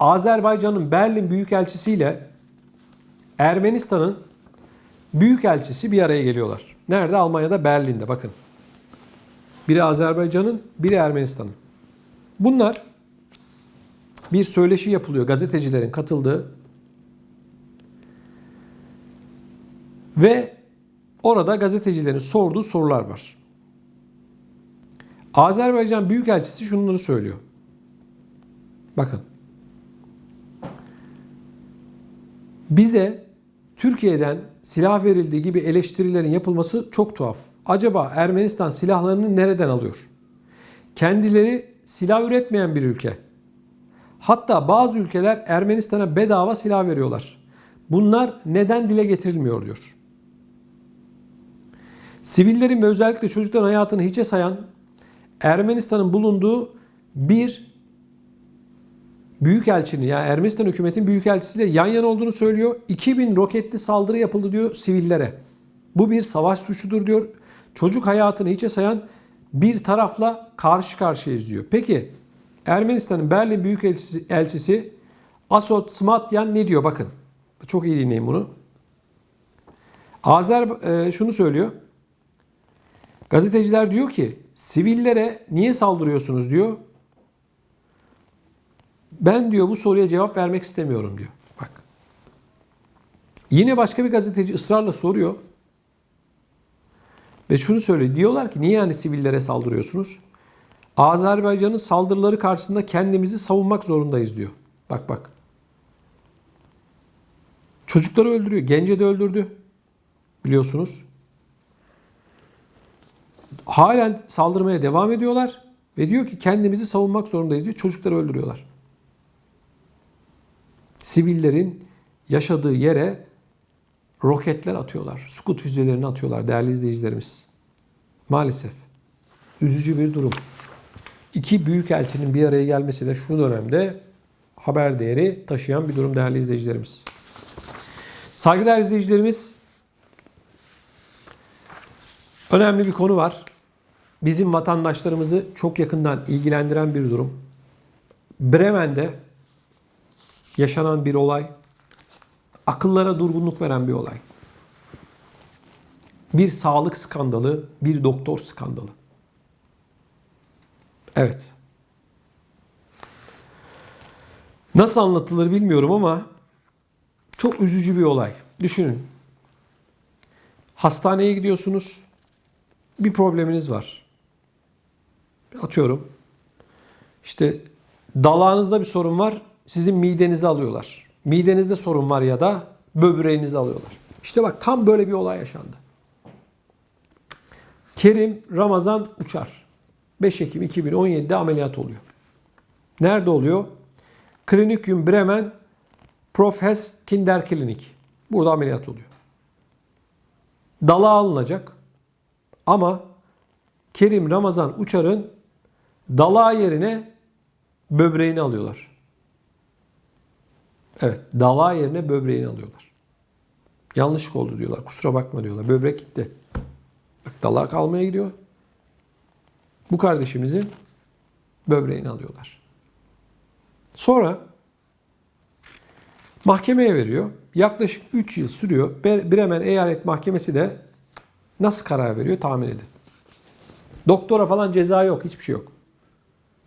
Azerbaycan'ın Berlin Büyükelçisi ile Ermenistan'ın Büyükelçisi bir araya geliyorlar. Nerede? Almanya'da Berlin'de bakın. Biri Azerbaycan'ın, biri Ermenistan'ın. Bunlar bir söyleşi yapılıyor gazetecilerin katıldığı ve orada gazetecilerin sorduğu sorular var. Azerbaycan Büyükelçisi şunları söylüyor. Bakın. Bize Türkiye'den silah verildiği gibi eleştirilerin yapılması çok tuhaf. Acaba Ermenistan silahlarını nereden alıyor? Kendileri silah üretmeyen bir ülke. Hatta bazı ülkeler Ermenistan'a bedava silah veriyorlar. Bunlar neden dile getirilmiyor diyor. Sivillerin ve özellikle çocukların hayatını hiçe sayan Ermenistan'ın bulunduğu bir büyükelçinin yani Ermenistan hükümetin büyükelçisiyle yan yana olduğunu söylüyor. 2000 roketli saldırı yapıldı diyor sivillere. Bu bir savaş suçudur diyor. Çocuk hayatını hiçe sayan bir tarafla karşı karşıyayız diyor. Peki Ermenistan'ın Berlin Büyükelçisi elçisi Asot Smatyan ne diyor? Bakın. Çok iyi dinleyin bunu. Azer e, şunu söylüyor. Gazeteciler diyor ki sivillere niye saldırıyorsunuz diyor. Ben diyor bu soruya cevap vermek istemiyorum diyor. Bak. Yine başka bir gazeteci ısrarla soruyor. Ve şunu söylüyor. Diyorlar ki niye yani sivillere saldırıyorsunuz? Azerbaycan'ın saldırıları karşısında kendimizi savunmak zorundayız diyor. Bak bak. Çocukları öldürüyor. Gence de öldürdü. Biliyorsunuz. Halen saldırmaya devam ediyorlar. Ve diyor ki kendimizi savunmak zorundayız diyor. Çocukları öldürüyorlar. Sivillerin yaşadığı yere roketler atıyorlar. Sukut füzelerini atıyorlar değerli izleyicilerimiz. Maalesef. Üzücü bir durum. İki büyük elçinin bir araya gelmesi de şu dönemde haber değeri taşıyan bir durum değerli izleyicilerimiz. Saygıdeğer izleyicilerimiz önemli bir konu var. Bizim vatandaşlarımızı çok yakından ilgilendiren bir durum. Bremen'de yaşanan bir olay. Akıllara durgunluk veren bir olay. Bir sağlık skandalı, bir doktor skandalı. Evet. Nasıl anlatılır bilmiyorum ama çok üzücü bir olay. Düşünün. Hastaneye gidiyorsunuz. Bir probleminiz var. Atıyorum. İşte dalağınızda bir sorun var. Sizin midenizi alıyorlar. Midenizde sorun var ya da böbreğinizi alıyorlar. İşte bak tam böyle bir olay yaşandı. Kerim Ramazan Uçar. 5 Ekim 2017'de ameliyat oluyor. Nerede oluyor? Klinikum Bremen Profes Kinderklinik. Burada ameliyat oluyor. Dalağı alınacak. Ama Kerim Ramazan Uçar'ın dalağı yerine böbreğini alıyorlar. Evet, dalağı yerine böbreğini alıyorlar. Yanlışlık oldu diyorlar. Kusura bakma diyorlar. Böbrek gitti. Bak dalağı almaya gidiyor. Bu kardeşimizin böbreğini alıyorlar. Sonra mahkemeye veriyor. Yaklaşık 3 yıl sürüyor. Bremen Eyalet Mahkemesi de nasıl karar veriyor tahmin edin. Doktora falan ceza yok, hiçbir şey yok.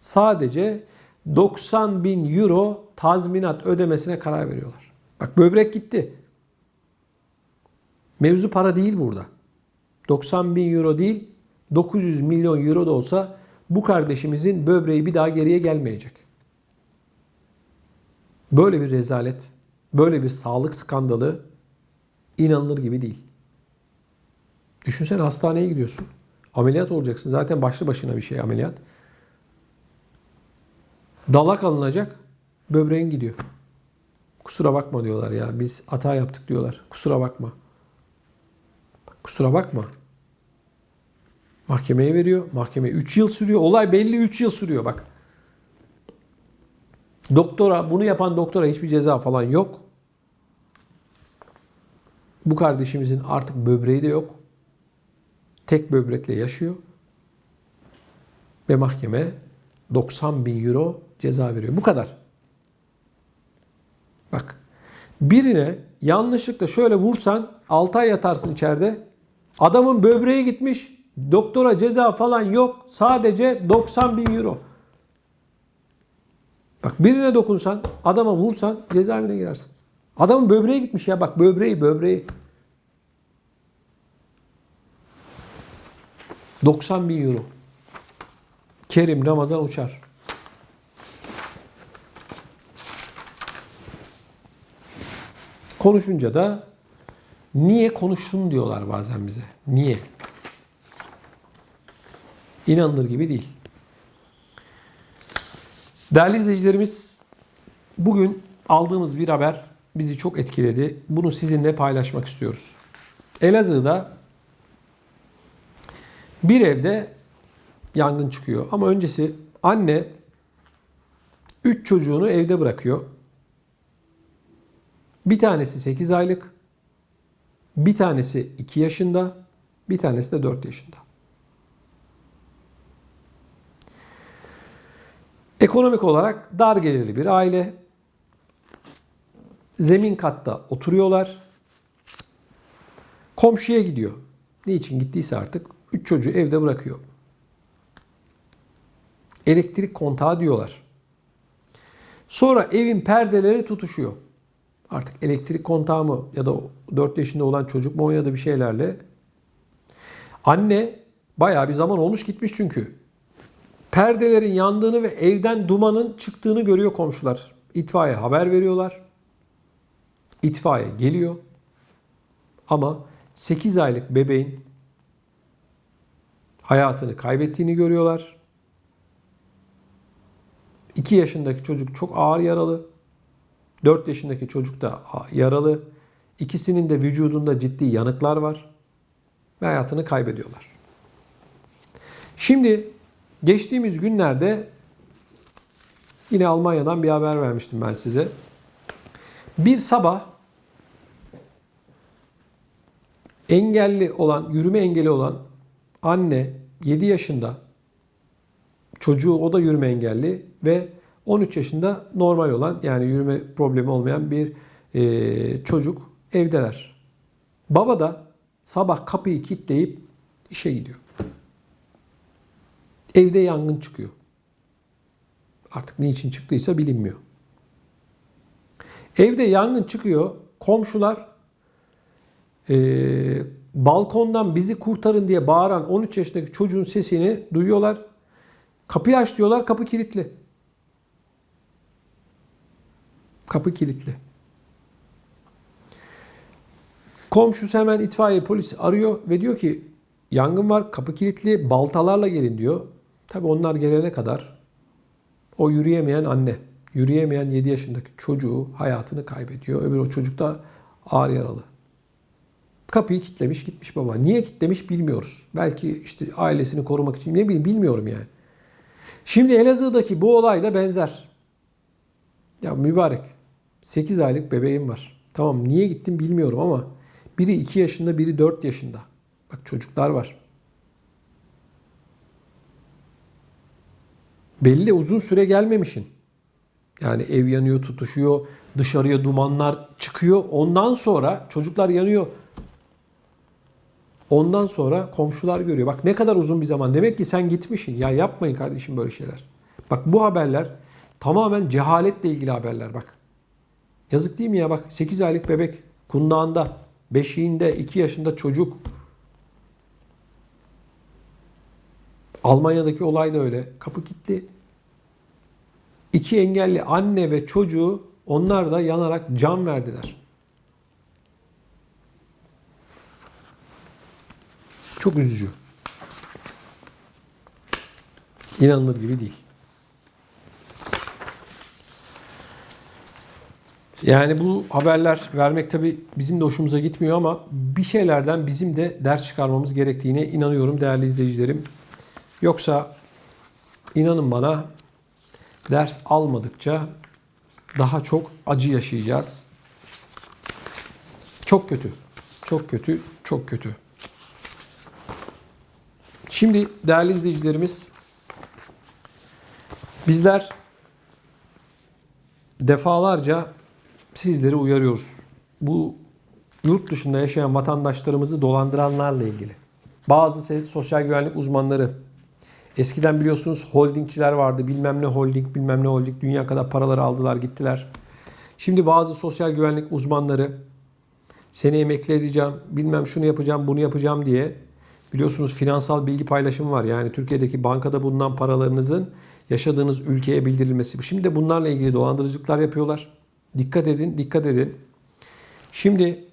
Sadece 90 bin euro tazminat ödemesine karar veriyorlar. Bak böbrek gitti. Mevzu para değil burada. 90 bin euro değil, 900 milyon euro da olsa bu kardeşimizin böbreği bir daha geriye gelmeyecek. Böyle bir rezalet, böyle bir sağlık skandalı inanılır gibi değil. Düşünsene hastaneye gidiyorsun. Ameliyat olacaksın. Zaten başlı başına bir şey ameliyat. Dalak alınacak. Böbreğin gidiyor. Kusura bakma diyorlar ya. Biz hata yaptık diyorlar. Kusura bakma. Kusura bakma. Mahkemeye veriyor. Mahkeme 3 yıl sürüyor. Olay belli 3 yıl sürüyor bak. Doktora, bunu yapan doktora hiçbir ceza falan yok. Bu kardeşimizin artık böbreği de yok. Tek böbrekle yaşıyor. Ve mahkeme 90 bin euro ceza veriyor. Bu kadar. Birine yanlışlıkla şöyle vursan 6 ay yatarsın içeride. Adamın böbreği gitmiş. Doktora ceza falan yok. Sadece 90 bin euro. Bak birine dokunsan, adama vursan cezaevine girersin. Adamın böbreği gitmiş ya bak böbreği böbreği. 90 bin euro. Kerim Ramazan uçar. Konuşunca da niye konuştun diyorlar bazen bize. Niye? İnanılır gibi değil. Değerli izleyicilerimiz, bugün aldığımız bir haber bizi çok etkiledi. Bunu sizinle paylaşmak istiyoruz. Elazığ'da bir evde yangın çıkıyor. Ama öncesi anne 3 çocuğunu evde bırakıyor. Bir tanesi 8 aylık, bir tanesi 2 yaşında, bir tanesi de 4 yaşında. Ekonomik olarak dar gelirli bir aile. Zemin katta oturuyorlar. Komşuya gidiyor. Niçin gittiyse artık 3 çocuğu evde bırakıyor. Elektrik kontağı diyorlar. Sonra evin perdeleri tutuşuyor. Artık elektrik kontağı mı ya da 4 yaşında olan çocuk mu oynadı bir şeylerle. Anne bayağı bir zaman olmuş gitmiş çünkü. Perdelerin yandığını ve evden dumanın çıktığını görüyor komşular. İtfaiye haber veriyorlar. İtfaiye geliyor. Ama 8 aylık bebeğin hayatını kaybettiğini görüyorlar. 2 yaşındaki çocuk çok ağır yaralı. 4 yaşındaki çocuk da yaralı. İkisinin de vücudunda ciddi yanıklar var. Ve hayatını kaybediyorlar. Şimdi geçtiğimiz günlerde yine Almanya'dan bir haber vermiştim ben size. Bir sabah engelli olan, yürüme engeli olan anne 7 yaşında çocuğu o da yürüme engelli ve 13 yaşında normal olan yani yürüme problemi olmayan bir e, çocuk evdeler. Baba da sabah kapıyı kilitleyip işe gidiyor. Evde yangın çıkıyor. Artık niçin çıktıysa bilinmiyor. Evde yangın çıkıyor. Komşular e, balkondan bizi kurtarın diye bağıran 13 yaşındaki çocuğun sesini duyuyorlar. Kapıyı aç diyorlar. Kapı kilitli. Kapı kilitli. Komşusu hemen itfaiye polisi arıyor ve diyor ki yangın var, kapı kilitli, baltalarla gelin diyor. Tabi onlar gelene kadar o yürüyemeyen anne, yürüyemeyen 7 yaşındaki çocuğu hayatını kaybediyor. Öbür o çocuk da ağır yaralı. Kapıyı kitlemiş gitmiş baba. Niye kitlemiş bilmiyoruz. Belki işte ailesini korumak için ne bileyim bilmiyorum yani. Şimdi Elazığ'daki bu olay da benzer. Ya mübarek 8 aylık bebeğim var. Tamam niye gittim bilmiyorum ama biri 2 yaşında biri 4 yaşında. Bak çocuklar var. Belli uzun süre gelmemişin. Yani ev yanıyor, tutuşuyor, dışarıya dumanlar çıkıyor. Ondan sonra çocuklar yanıyor. Ondan sonra komşular görüyor. Bak ne kadar uzun bir zaman. Demek ki sen gitmişsin. Ya yapmayın kardeşim böyle şeyler. Bak bu haberler tamamen cehaletle ilgili haberler bak. Yazık değil mi ya bak 8 aylık bebek kundağında, beşiğinde, 2 yaşında çocuk. Almanya'daki olay da öyle. Kapı kilitli. İki engelli anne ve çocuğu onlar da yanarak can verdiler. Çok üzücü. İnanılır gibi değil. Yani bu haberler vermek tabi bizim de hoşumuza gitmiyor ama bir şeylerden bizim de ders çıkarmamız gerektiğine inanıyorum değerli izleyicilerim. Yoksa inanın bana ders almadıkça daha çok acı yaşayacağız. Çok kötü. Çok kötü. Çok kötü. Şimdi değerli izleyicilerimiz bizler defalarca sizleri uyarıyoruz. Bu yurt dışında yaşayan vatandaşlarımızı dolandıranlarla ilgili. Bazı sosyal güvenlik uzmanları eskiden biliyorsunuz holdingçiler vardı. Bilmem ne holding, bilmem ne holding dünya kadar paraları aldılar, gittiler. Şimdi bazı sosyal güvenlik uzmanları seni emekli edeceğim, bilmem şunu yapacağım, bunu yapacağım diye biliyorsunuz finansal bilgi paylaşımı var. Yani Türkiye'deki bankada bulunan paralarınızın yaşadığınız ülkeye bildirilmesi. Şimdi de bunlarla ilgili dolandırıcılıklar yapıyorlar. Dikkat edin, dikkat edin. Şimdi